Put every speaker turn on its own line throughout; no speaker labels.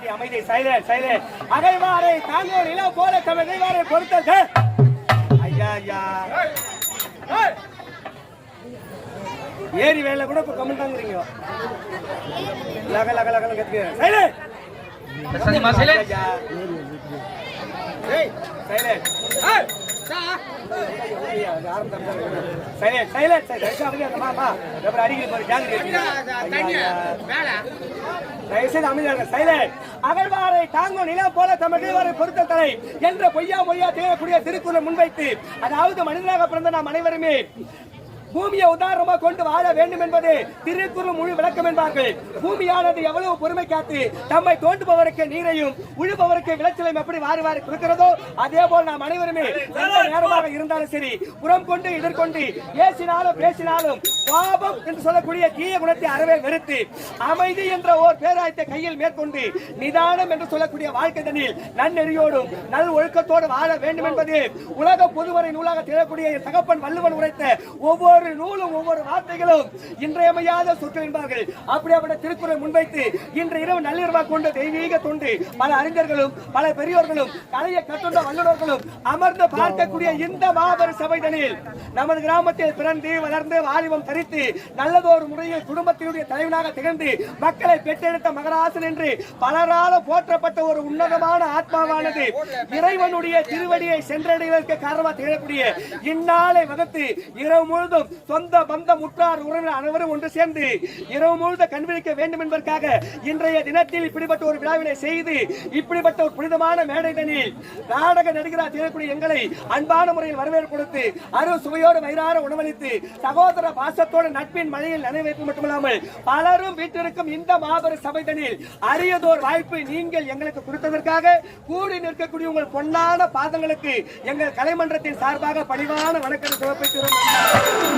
செயலே அகைவாரை தாங்கோ நிலம் போல தம் எதைவாரை பொறுத்தது ஐயா ஐயா. ஏரி வேலை கூட இப்ப கம்மன் தாங்கிறீங்க லக லக லக கத்துக்கு செயலே
சைலண்ட்
சைலண்ட் அப்புறம் ஜாங்கிரி தயவுசெய்து அமைதியாக அகழ்வாரை தாங்கும் நிலம் போல தமது வரை பொறுத்த தலை என்ற பொய்யா மொய்யா தேடக்கூடிய திருக்குறளை முன்வைத்து அதாவது மனிதனாக பிறந்த நாம் அனைவருமே பூமியை உதாரணமா கொண்டு வாழ வேண்டும் என்பது திருக்குறள் முழு விளக்கம் என்பார்கள். பூமியானது எவ்வளவு பொறுமை காத்து தம்மை தோண்டுபவருக்கு நீரையும் உழுபவருக்கு விளைச்சலையும் எப்படி வாரி வாரி கொடுக்கிறதோ அதே போல் நாம் அனைவருமே எந்த நேரமாக இருந்தாலும் சரி புறம் கொண்டு எதிர்கொண்டு ஏசினாலும் பேசினாலும் பாபம் என்று சொல்லக்கூடிய தீய குணத்தை அறவே வெறுத்து அமைதி என்ற ஓர் பேராயத்தை கையில் மேற்கொண்டு நிதானம் என்று சொல்லக்கூடிய வாழ்க்கை தண்ணில் நன்னெறியோடும் நல் ஒழுக்கத்தோடு வாழ வேண்டும் என்பது உலக பொதுவரை நூலாக திகழக்கூடிய தகப்பன் வள்ளுவன் உரைத்த ஒவ்வொரு நூலும் ஒவ்வொரு வார்த்தைகளும் இன்றையமையாத சொற்கள் என்பார்கள். அப்படியாப்பட்ட திருக்குறள் முன்வைத்து இன்று இரவு நள்ளிரவாக கொண்ட தெய்வீக தொண்டு பல அறிஞர்களும் பல பெரியோர்களும் கலையை கற்றுள்ள வல்லுநர்களும் அமர்ந்து பார்க்கக்கூடிய இந்த மாபெரும் சபைதனில் நமது கிராமத்தில் பிறந்து வளர்ந்து வாலிபம் தரித்து நல்லதொரு முறையில் குடும்பத்தினுடைய தலைவனாக திகழ்ந்து மக்களை பெற்றெடுத்த மகராசன் என்று பலரால போற்றப்பட்ட ஒரு உன்னதமான ஆத்மாவானது இறைவனுடைய திருவடியை சென்றடைவதற்கு காரணமாக திகழக்கூடிய இந்நாளை வகுத்து இரவு முழுதும் சொந்த பந்த முற்றார் உறவினர் அனைவரும் ஒன்று சேர்ந்து இரவு முழுத கண்விழிக்க வேண்டும் என்பதற்காக இன்றைய தினத்தில் இப்படிப்பட்ட ஒரு விழாவினை செய்து இப்படிப்பட்ட ஒரு புனிதமான மேடைதனில் நாடக நடிகராக திகழக்கூடிய எங்களை அன்பான முறையில் வரவேற்பு கொடுத்து அரு சுவையோடு வயிறார உணவளித்து சகோதர பாசத்தோடு நட்பின் மழையில் நினைவேற்பு மட்டுமில்லாமல் பலரும் வீட்டிற்கும் இந்த மாபெரும் சபைதனில் அரியதோர் வாய்ப்பு நீங்கள் எங்களுக்கு கொடுத்ததற்காக கூடி நிற்கக்கூடிய உங்கள் பொன்னான பாதங்களுக்கு எங்கள் கலைமன்றத்தின் சார்பாக பணிவான வணக்கம் சிறப்பிக்கிறோம்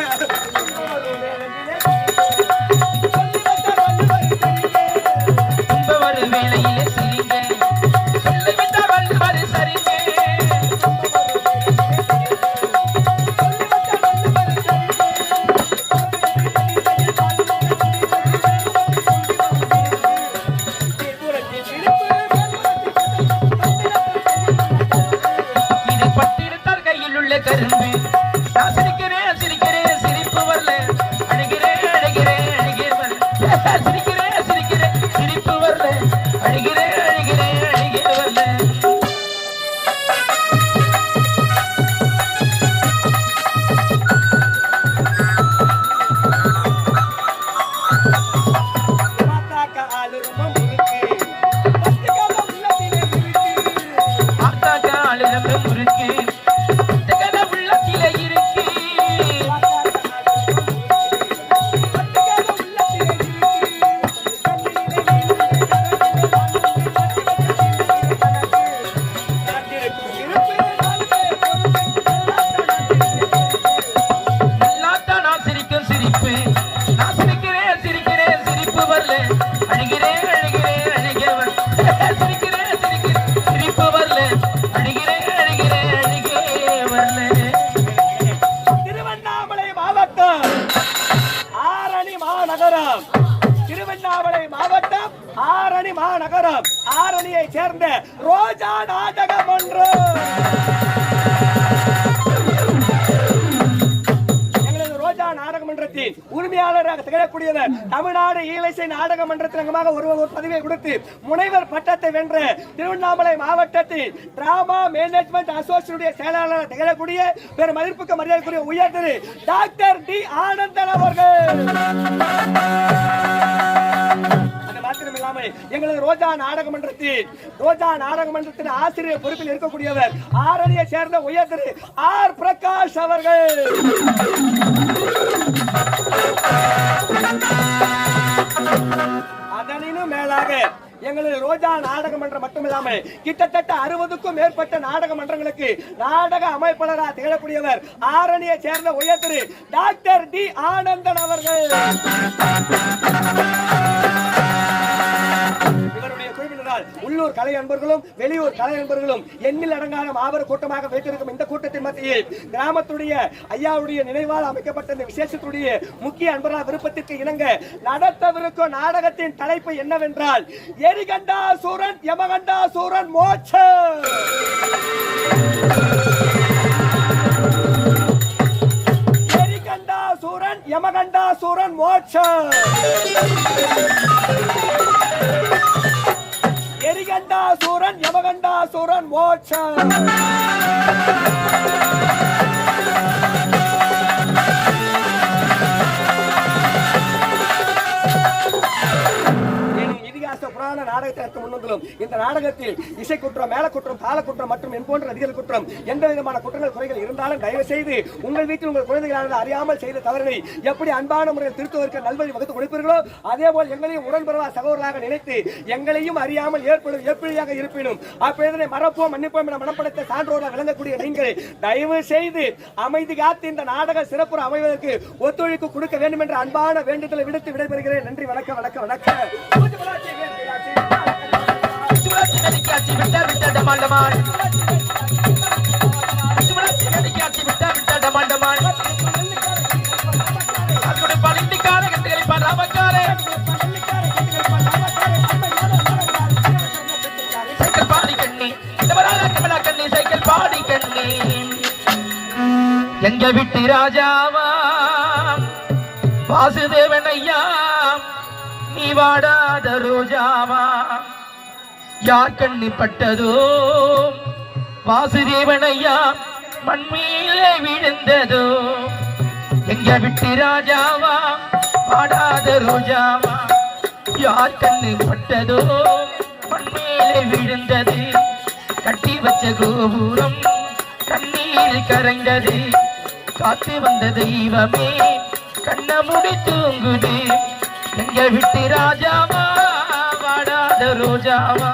ஆரணியை ரோஜா நாடக மன்றம் எங்களது ரோஜா நாடக மன்றத்தின் உரிமையாளராக திகழக்கூடியவர் தமிழ்நாடு ஈழசை நாடக மன்றத்தின் அங்கமாக ஒரு ஒரு பதவியை கொடுத்து முனைவர் பட்டத்தை வென்ற திருவண்ணாமலை மாவட்டத்தில் டிராமா மேனேஜ்மெண்ட் அசோசியேஷனுடைய செயலாளராக திகழக்கூடிய பெரும் மதிப்புக்கு மரியாதைக்குரிய உயர் திரு டாக்டர் டி ஆனந்தன் அவர்கள். இல்லாமல் எங்களது ரோஜா நாடக மன்றத்தில் ரோஜா நாடக மன்றத்தின் ஆசிரியர் பொறுப்பில் இருக்கக்கூடியவர் ஆரணியை சேர்ந்த உயர் திரு ஆர் பிரகாஷ் அவர்கள். அதனினும் மேலாக எங்களது ரோஜா நாடக மன்றம் மட்டுமில்லாமல் கிட்டத்தட்ட அறுபதுக்கும் மேற்பட்ட நாடக மன்றங்களுக்கு நாடக அமைப்பாளராக திகழக்கூடியவர் ஆரணியை சேர்ந்த உயர் திரு டாக்டர் டி ஆனந்தன் அவர்கள். உள்ளூர் கலை அன்பர்களும் வெளியூர் கலை அன்பர்களும் எண்ணில் அடங்காத மாபெரும் கூட்டமாக வைத்திருக்கும் இந்த கூட்டத்தின் மத்தியில் கிராமத்துடைய ஐயாவுடைய நினைவால் அமைக்கப்பட்ட இந்த விசேஷத்துடைய முக்கிய அன்பர்களால் விருப்பத்திற்கு இணங்க நடத்தவிருக்கும் நாடகத்தின் தலைப்பு என்னவென்றால் எரிகண்டா சூரன் யமகண்டா சூரன் மோட்ச சூரன் இதிகாச நாடகத்தை நாடகத்திற்கு முன்வந்துள்ளோம். இந்த நாடகத்தில் இசை குற்றம் மேல குற்றம் தாள குற்றம் மற்றும் என் போன்ற அதிகார குற்றம் எந்த விதமான குற்றங்கள் குறைகள் இருந்தாலும் தயவு செய்து உங்கள் வீட்டில் உங்கள் குழந்தைகளானது அறியாமல் செய்த தவறினை எப்படி அன்பான முறையில் திருத்துவதற்கு நல்வழி வகுத்து கொடுப்பீர்களோ அதே போல் எங்களையும் உடன்பெறவா சகோதரராக நினைத்து எங்களையும் அறியாமல் ஏற்படும் எப்படியாக இருப்பினும் அப்பேதனை மறப்போம் மன்னிப்போம் என மனப்படத்தை சான்றோராக விளங்கக்கூடிய நீங்கள் தயவு செய்து அமைதி காத்து இந்த நாடக சிறப்பு அமைவதற்கு ஒத்துழைப்பு கொடுக்க வேண்டும் என்ற அன்பான வேண்டுதலை விடுத்து விடைபெறுகிறேன். நன்றி வணக்கம் வணக்கம் வணக்கம்.
சுழற்சி விட்ட விட்ட டமாண்டமான் சுழற்சி விட்ட விட்ட டமாண்டமான் அதோட கட்டுகளை பராமக்காரே சைக்கிள் பாடி கண்ணி. கமலா கமலா கண்ணி சைக்கிள் பாடி கண்ணி. எங்க விட்டு ராஜாவா? வாசுதேவன் ஐயா நீ வாடாத ரோஜாவா? யார் கண்ணி பட்டதோ வாசுதேவன் ஐயா மண்மீலே விழுந்ததோ? எங்க விட்டு ராஜாவா பாடாத ரோஜாவா? யார் கண்ணு பட்டதோ மண்மீலே விழுந்தது. கட்டி வச்ச கோபுரம் கண்ணீரில் கரைந்தது. காத்து வந்த தெய்வமே கண்ண முடி தூங்குது. எங்க விட்டு ராஜாவா வாடாத ரோஜாவா?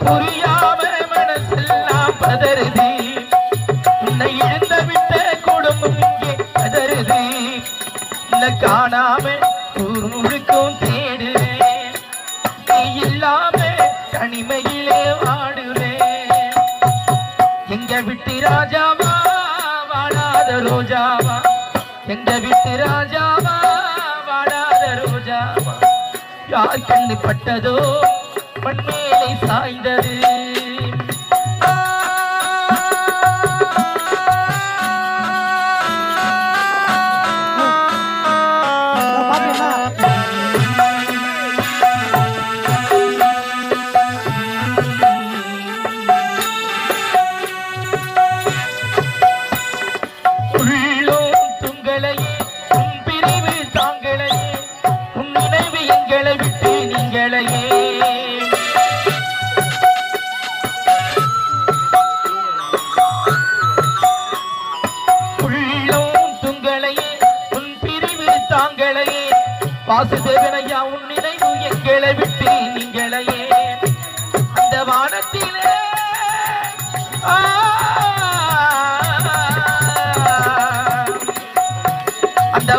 புரியாம மனசெல்லாம் பதறுது உன்னை இழந்த விட்ட குடும்பம் இங்கே பதறுது உன்னை காணாம ஊர் முழுக்கும் தேடுறேன் நீ இல்லாம தனிமையிலே வாடுறேன் எங்க விட்டு ராஜா ரோஜாவா? எங்க விட்டு ராஜாவா? வாடாத ரோஜாவா? யார் கண்ணு பட்டதோ மண்மேலை சாய்ந்தது.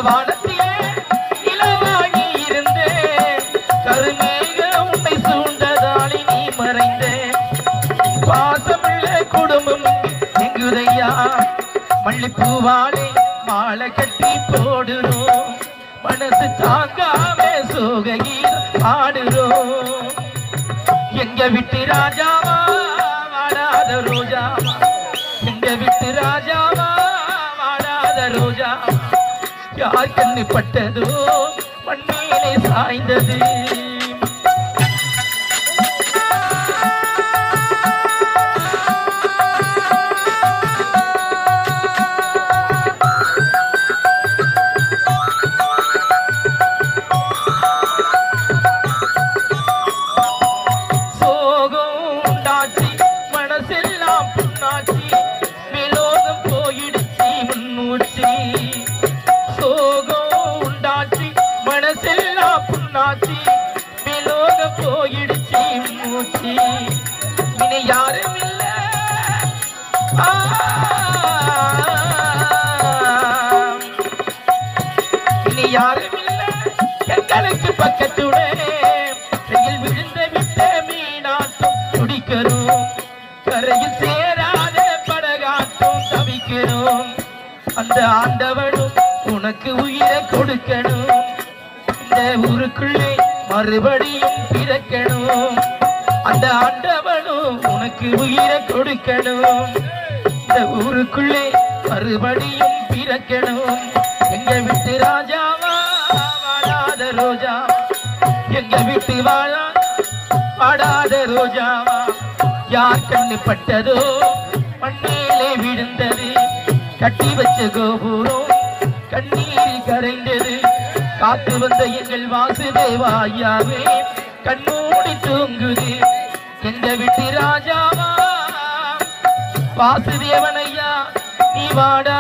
வானத்திலே நிலவாகி இருந்தே கருமேக உன்னை சூழ்ந்ததாளி நீ மறைந்தே. பாசமுள்ள குடும்பம் எங்குதையா? மல்லிப்பூவாலே மாலை கட்டி போடுறோம். மனசு தாங்காம சோகையில் பாடுறோம். எங்க விட்டு ராஜாவா வாடாத யார் கண்ணு பட்டதோ மண்ணிலே சாய்ந்தது. போயிடுச்சு மூச்சு. இனி யாரும் இல்ல. இனி யாரும் இல்ல. எங்களுக்கு பக்கத்துடனே கையில் விழுந்த விட்ட மீனாட்டம் துடிக்கிறோம் கரையில் சேராத படகாட்டம் தவிக்கிறோம் அந்த ஆண்டவனும் உனக்கு உயிரை கொடுக்கணும். இந்த ஊருக்குள்ளே மறுபடியும் பிறக்கணும் அந்த ஆண்டவனும் உனக்கு உயிரை கொடுக்கணும். இந்த ஊருக்குள்ளே மறுபடியும் பிறக்கணும். எங்க விட்டு ராஜாவா வாழாத ரோஜா. எங்க விட்டு வாழா வாடாத ரோஜாவா யார் கண்ணு பட்டதோ மண்ணிலே விழுந்தது. கட்டி வச்ச கோபுரம் வாசுதேவா ஐயாவே கண்ணூடி தூங்குது. எந்த விட்டு ராஜாவா? வாசுதேவன் நீ வாடா.